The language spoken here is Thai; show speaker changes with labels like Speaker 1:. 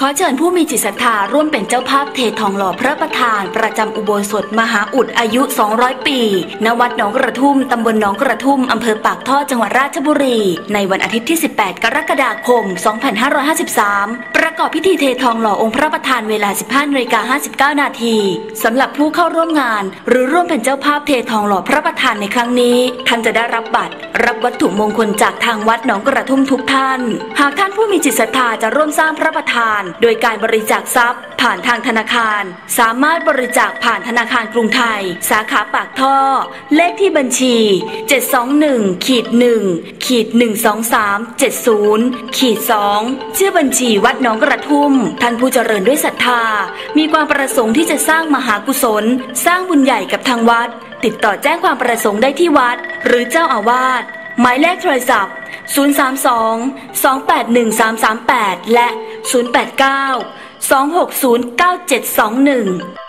Speaker 1: ขอเชิญผู้มีจิตศรัทธาร่วมเป็นเจ้าภาพเททองหล่อพระประธาน ประจำอุโบสถมหาอุดอายุ 200 ปี ณ วัดหนองกระทุ่ม ตำบลหนองกระทุ่ม อำเภอปากท่อจังหวัดราชบุรี ในวันอาทิตย์ที่ 18 กรกฎาคม 2553 ประกอบพิธีเททองหล่อองค์พระประธานเวลา 15นาฬิกา59 นาทีสำหรับผู้เข้าร่วมงาน หรือร่วมเป็นเจ้าภาพเททองหล่อพระประธานในครั้งนี้ ท่านจะได้รับบัตร รับวัตถุมงคลจากทางวัดหนองกระทุ่มทุกท่าน หากท่านผู้มีจิตศรัทธาจะร่วมสร้างพระประธาน โดยการบริจาคทรัพย์ ผ่านทางธนาคาร สามารถบริจาคผ่านธนาคารกรุงไทย สาขาปากท่อ เลขที่บัญชี 721ขีด1ขีด12370ขีด2ชื่อบัญชีวัดหนองกระทุ่ม ท่านผู้เจริญด้วยศรัทธา มีความประสงค์ที่จะสร้างมหากุศล สร้างบุญใหญ่กับทางวัด ติดต่อแจ้งความประสงค์ได้ที่วัด หรือเจ้าอาวาสหมายเลขโทรศัพท์ 032 281 338 และ 089 260 9721